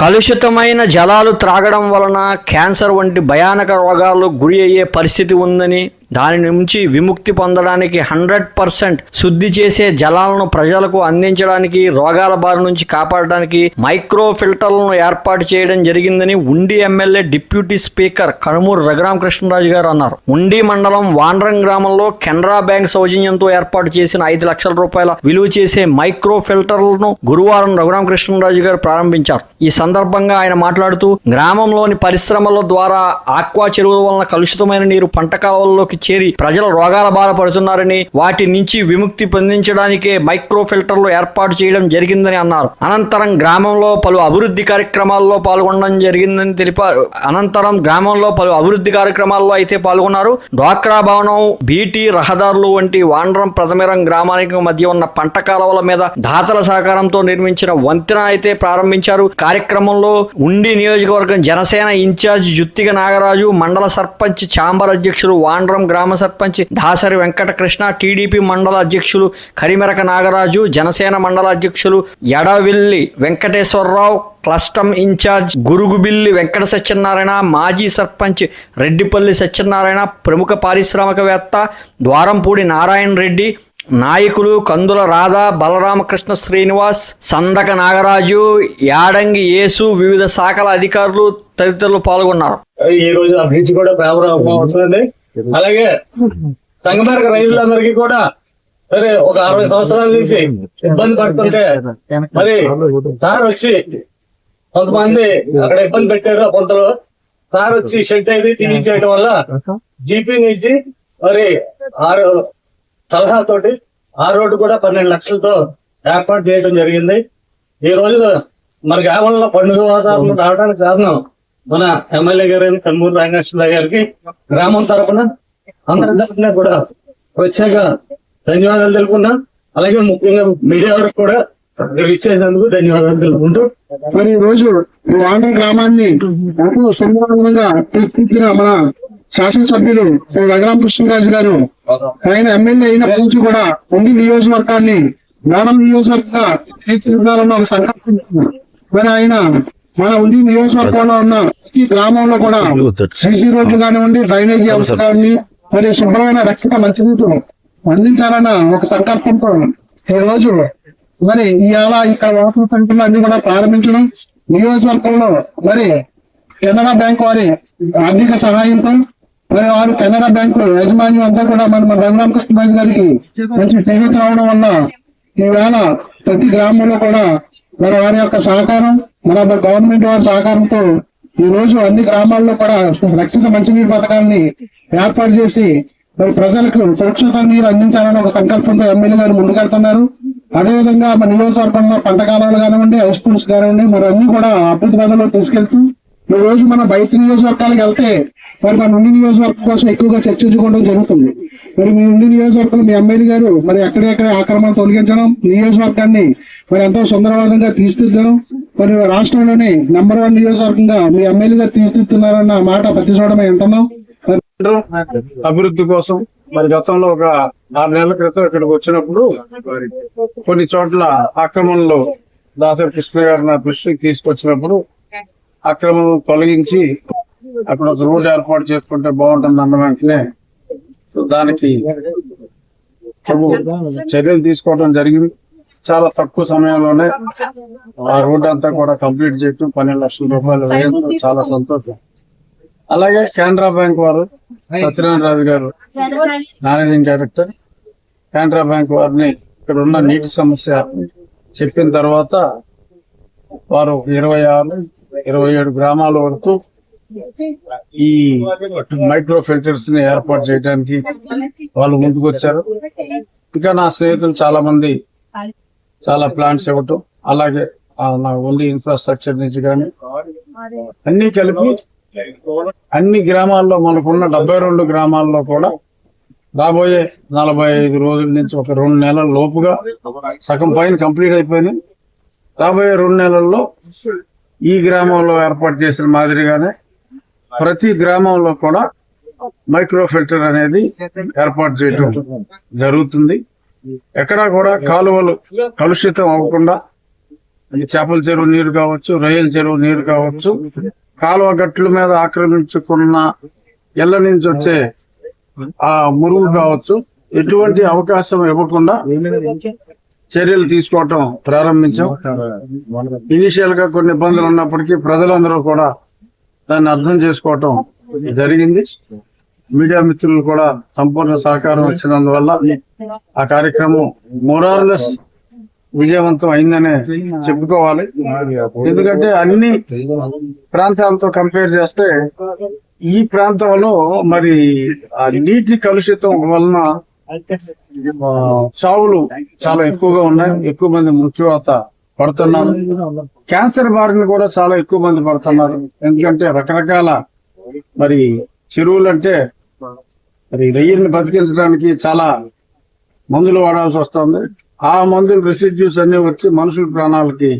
కలుషితమైన జలాలు త్రాగడం వలన క్యాన్సర్ వంటి భయానక రోగాలు గురి అయ్యే పరిస్థితి ఉందని దాని నుంచి విముక్తి పొందడానికి హండ్రెడ్ పర్సెంట్ శుద్ధి చేసే జలాలను ప్రజలకు అందించడానికి రోగాల బారి నుంచి కాపాడడానికి మైక్రో ఫిల్టర్లను ఏర్పాటు చేయడం జరిగిందని Undi MLA deputy speaker Kanumuru Raghuramakrishnaraju గారు అన్నారు. ఉండి మండలం వాండ్రం గ్రామంలో కెనరా బ్యాంక్ సౌజన్యంతో ఏర్పాటు చేసిన ఐదు లక్షల రూపాయల విలువ చేసే మైక్రో ఫిల్టర్లను గురువారం రఘురామకృష్ణరాజు గారు ప్రారంభించారు. ఈ సందర్భంగా ఆయన మాట్లాడుతూ గ్రామంలోని పరిశ్రమల ద్వారా ఆక్వా చెరువుల వలన కలుషితమైన నీరు పంట కాలంలోకి చేరి ప్రజలు రోగాల బాధ పడుతున్నారని వాటి నుంచి విముక్తి పొందించడానికే మైక్రో ఫిల్టర్లు ఏర్పాటు చేయడం జరిగిందని అన్నారు. అనంతరం గ్రామంలో పలు అభివృద్ధి కార్యక్రమాల్లో పాల్గొనడం జరిగిందని తెలిపారు అనంతరం గ్రామంలో పలు అభివృద్ధి కార్యక్రమాల్లో అయితే పాల్గొన్నారు. డ్వాక్రా భవనం బీటీ రహదారులు వంటి వాండ్రం ప్రథమిరం గ్రామానికి మధ్య ఉన్న పంట కాలువల మీద దాతల సహకారంతో నిర్మించిన వంతెన అయితే ప్రారంభించారు. కార్యక్రమంలో ఉండి నియోజకవర్గం జనసేన ఇన్ఛార్జ్ జుత్తిగ నాగరాజు మండల సర్పంచ్ చాంబర్ అధ్యక్షులు వాండ్రం గ్రామ సర్పంచ్ దాసరి వెంకటకృష్ణ టీడీపీ మండల అధ్యక్షులు కరిమెరక నాగరాజు జనసేన మండల అధ్యక్షులు ఎడవిల్లి వెంకటేశ్వరరావు క్లస్టమ్ ఇన్ఛార్జ్ గురుగుబిల్లి వెంకట సత్యనారాయణ మాజీ సర్పంచ్ రెడ్డిపల్లి సత్యనారాయణ ప్రముఖ పారిశ్రామికవేత్త ద్వారంపూడి నారాయణ రెడ్డి నాయకులు కందుల రాధా బలరామకృష్ణ శ్రీనివాస్ సందక నాగరాజు యాడంగి యేసు వివిధ శాఖల అధికారులు తదితరులు పాల్గొన్నారు. ఈ రోజు అభివృద్ధి కూడా అలాగే సంగమేరక రైతులందరికీ కూడా సరే ఒక అరవై సంవత్సరాల నుంచి ఇబ్బంది పడుతుంటే మరి సార్ వచ్చి కొంతమంది అక్కడ ఇబ్బంది పెట్టారు ఆ సార్ వచ్చి షెడ్ అయితే తీయించేయడం వల్ల జీపీ నుంచి మరి ఆరు సలహాతోటి ఆ రోడ్డు కూడా పన్నెండు లక్షలతో ఏర్పాటు చేయడం జరిగింది. ఈ రోజు మన గ్రామంలో పండుగ వాతావరణం రావడానికి కారణం మన ఎమ్మెల్యే గారు కన్మూరు రాంగేశ్వర గారికి గ్రామం తరపున అందరి తరపున కూడా ప్రత్యేక ధన్యవాదాలు తెలుపుకున్నా అలాగే ముఖ్యంగా మీడియా వరకు కూడా ఇచ్చేసినందుకు ధన్యవాదాలు తెలుపుకుంటూ. మరి ఈ రోజు వాండ్ర గ్రామాన్ని ఎంతో సుందరంగా తీర్చిదిద్దిన మన శాసనసభ్యులు శ్రీ రఘురామకృష్ణరాజు గారు ఆయన ఎమ్మెల్యే అయిన నుంచి కూడా ఉండి నియోజకవర్గాన్ని గ్రామ నియోజకవర్గంగా తీర్చిదిద్దాలన్న ఒక సంకల్పం మరి ఆయన మన ఉండి నియోజకవర్గంలో ఉన్న ప్రతి గ్రామంలో కూడా సీసీ రోడ్లు కానివ్వండి డ్రైనేజీ అవసరాన్ని మరి శుభ్రమైన రక్షిత మంచినీరు అందించాలన్న ఒక సంకల్పంతో ఈ రోజు మరి ఇవాళ ఇక్కడ వాటర్ సంఖ్యలు అన్ని కూడా ప్రారంభించడం నియోజకవర్గంలో మరి కెనరా బ్యాంక్ వారి ఆర్థిక సహాయంతో మరి వారు కెనరా బ్యాంకు యాజమాన్యం అంతా కూడా మన మన రఘురామకృష్ణరాజు గారికి మంచి చేయూత రావడం వల్ల ఈవేళ ప్రతి గ్రామంలో కూడా మరి వారి యొక్క సహకారం మన గవర్నమెంట్ వారి సహకారంతో ఈ రోజు అన్ని గ్రామాల్లో కూడా రక్షిత మంచినీటి పథకాన్ని ఏర్పాటు చేసి మరి ప్రజలకు సురక్షిత నీరు అందించాలని ఒక సంకల్పంతో ఎమ్మెల్యే గారు ముందుకెళ్తున్నారు అదేవిధంగా మన నియోజకవర్గంలో పంట కాలాలు కానివ్వండి హై స్కూల్స్ కానివ్వండి మరి అన్ని కూడా అభివృద్ధి పదంలో తీసుకెళ్తూ ఈ రోజు మన బయట నియోజకవర్గాలకు వెళ్తే మరి మన ఉండి నియోజకవర్గం కోసం ఎక్కువగా చర్చించుకోవడం జరుగుతుంది. మరి మీ ఉండి నియోజకవర్గం మీ ఎమ్మెల్యే గారు మరి ఎక్కడెక్కడ ఆక్రమణ తొలగించడం నియోజకవర్గాన్ని మరి ఎంతో సుందరవాదంగా తీర్చిదిద్దడం మరి రాష్ట్రంలోని నెంబర్ వన్ నియోజకవర్గంగా మీ ఎమ్మెల్యే గారు తీర్చిదిద్దుతున్నారన్న మాట ప్రతి చోట మేము వింటున్నాం. అభివృద్ధి కోసం మరి గతంలో ఒక ఆరు నెలల క్రితం ఇక్కడికి వచ్చినప్పుడు కొన్ని చోట్ల అక్రమంలో దాసరి కృష్ణ గారు నా దృష్టికి తీసుకొచ్చినప్పుడు అక్రమం తొలగించి అక్కడ ఒక రోడ్డు ఏర్పాటు చేసుకుంటే బాగుంటుంది అన్న వెంటనే దానికి చర్యలు తీసుకోవడం జరిగింది. చాలా తక్కువ సమయంలోనే ఆ రోడ్ అంతా కూడా కంప్లీట్ చేయడం పన్నెండు లక్షల రూపాయలు వ్యయంతో చాలా సంతోషం. అలాగే కెనరా బ్యాంక్ వారు సత్యనారాయణ రాజు గారు మేనేజింగ్ డైరెక్టర్ కెనరా బ్యాంక్ వారిని ఇక్కడ ఉన్న నీటి సమస్య చెప్పిన తర్వాత వారు ఇరవై ఆరు ఇరవై ఏడు గ్రామాల వరకు ఈ మైక్రో ఫిల్టర్స్ని ఏర్పాటు చేయడానికి వాళ్ళు ముందుకు వచ్చారు ఇంకా నా స్నేహితులు చాలా మంది చాలా ప్లాంట్స్ ఇవ్వటం. అలాగే నా ఓన్లీ ఇన్ఫ్రాస్ట్రక్చర్ నుంచి కానీ అన్ని కలిపి అన్ని గ్రామాల్లో మనకున్న డెబ్బై రెండు గ్రామాల్లో కూడా రాబోయే నలభై ఐదు రోజుల నుంచి ఒక రెండు నెలల లోపుగా సగం పైన కంప్లీట్ అయిపోయినాయి. రాబోయే రెండు నెలల్లో ఈ గ్రామంలో ఏర్పాటు చేసిన మాదిరిగానే ప్రతి గ్రామంలో కూడా మైక్రో ఫిల్టర్ అనేది ఏర్పాటు చేయడం జరుగుతుంది. ఎక్కడా కూడా కాలువలు కలుషితం అవ్వకుండా అది చేపల చెరువు నీరు కావచ్చు రొయ్యల చెరువు నీరు కావచ్చు కాలువ గట్ల మీద ఆక్రమించుకున్న ఇళ్ళ నుంచి వచ్చే ఆ మురుగు కావచ్చు ఎటువంటి అవకాశం ఇవ్వకుండా చర్యలు తీసుకోవటం ప్రారంభించాం. ఇనిషియల్గా కొన్ని ఇబ్బందులు ఉన్నప్పటికీ ప్రజలందరూ కూడా దాన్ని అర్థం చేసుకోవటం జరిగింది. మీడియా మిత్రులు కూడా సంపూర్ణ సహకారం ఇచ్చినందువల్ల ఆ కార్యక్రమం మోరార్లెస్ విజయవంతం అయిందనే చెప్పుకోవాలి. ఎందుకంటే అన్ని ప్రాంతాలతో కంపేర్ చేస్తే ఈ ప్రాంతంలో మరి నీటి కలుషితం వలన చావులు చాలా ఎక్కువగా ఉన్నాయి. ఎక్కువ మంది మృత్యువాత పడుతున్నారు. క్యాన్సర్ బారిన కూడా చాలా ఎక్కువ మంది పడుతున్నారు. ఎందుకంటే రకరకాల మరి చెరువులు అంటే మరి రొయ్యల్ని బతికించడానికి చాలా మందులు వాడాల్సి వస్తుంది. ఆ మందులు రెసిడ్యూస్ అన్ని వచ్చి మనుషుల ప్రాణాలకి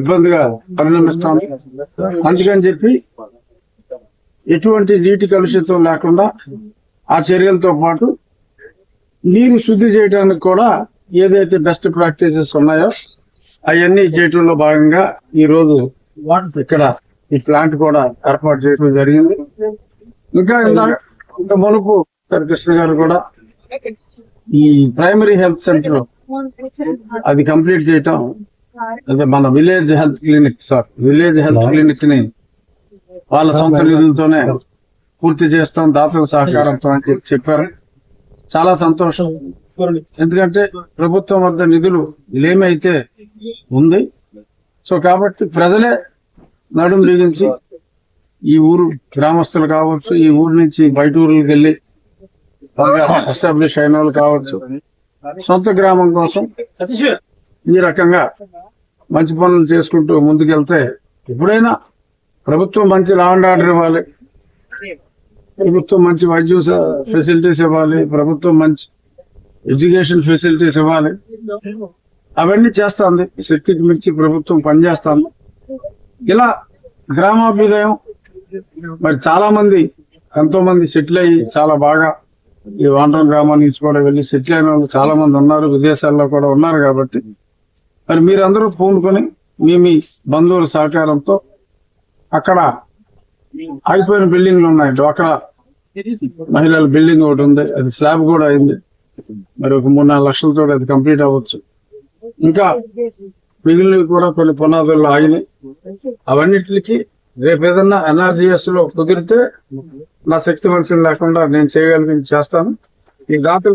ఇబ్బందిగా పరిణమిస్తాను అందుకని చెప్పి ఎటువంటి నీటి కలుషితం లేకుండా ఆ చర్యలతో పాటు నీరు శుద్ధి చేయడానికి కూడా ఏదైతే బెస్ట్ ప్రాక్టీసెస్ ఉన్నాయో అవన్నీ చేయటంలో భాగంగా ఈ రోజు ఇక్కడ ఈ ప్లాంట్ కూడా ఏర్పాటు చేయడం జరిగింది. ఇంకా ఇందాక ఇంత మునుపు కృష్ణ గారు కూడా. ఈ ప్రైమరీ హెల్త్ సెంటర్ అది కంప్లీట్ చేయటం అదే మన village health clinic sir. Village health క్లినిక్ని వాళ్ళ సొంత నిధులతోనే పూర్తి చేస్తాం దాతల సహకారంతో అని చెప్పి చెప్పారు. చాలా సంతోషం. ఎందుకంటే ప్రభుత్వం వద్ద నిధులు లేమైతే ఉంది. సో కాబట్టి ప్రజలే నడుము బిగించి ఈ ఊరు గ్రామస్తులు కావచ్చు ఈ ఊరు నుంచి బయట ఊర్లకు వెళ్ళి బాగా ఎస్టాబ్లిష్ అయిన వాళ్ళు కావచ్చు. సొంత గ్రామం కోసం ఈ రకంగా మంచి పనులు చేసుకుంటూ ముందుకెళ్తే ఎప్పుడైనా ప్రభుత్వం మంచి లాండ్ ఆర్డర్ ఇవ్వాలి. ప్రభుత్వం మంచి వైద్య ఫెసిలిటీస్ ఇవ్వాలి. ప్రభుత్వం మంచి ఎడ్యుకేషన్ ఫెసిలిటీస్ ఇవ్వాలి. అవన్నీ చేస్తుంది. శక్తికి మించి ప్రభుత్వం పనిచేస్తుంది. ఇలా గ్రామాభ్యుదయం మరి చాలా మంది ఎంతో మంది సెటిల్ అయ్యి చాలా బాగా ఈ వాండ్రం గ్రామం నుంచి కూడా వెళ్ళి సెటిల్ అయిన వాళ్ళు చాలా మంది ఉన్నారు విదేశాల్లో కూడా ఉన్నారు కాబట్టి. మరి మీరందరూ పూనుకొని మీ మీ బంధువుల సహకారంతో అక్కడ ఆగిపోయిన బిల్డింగ్లు ఉన్నాయి. అక్కడ మహిళల బిల్డింగ్ ఒకటి ఉంది అది స్లాబ్ కూడా అయింది. మరి ఒక మూడు నాలుగు లక్షలతో అది కంప్లీట్ అవ్వచ్చు. ఇంకా మిగిలినవి కూడా కొన్ని పునాదుల్లో ఆగినాయి. అవన్నిటికి రేపు ఏదన్నా ఎన్ఆర్జీఎస్లో కుదిరితే నా శక్తి మనుషులు లేకుండా నేను చేయగలిగింది చేస్తాను. ఈ డాక్టర్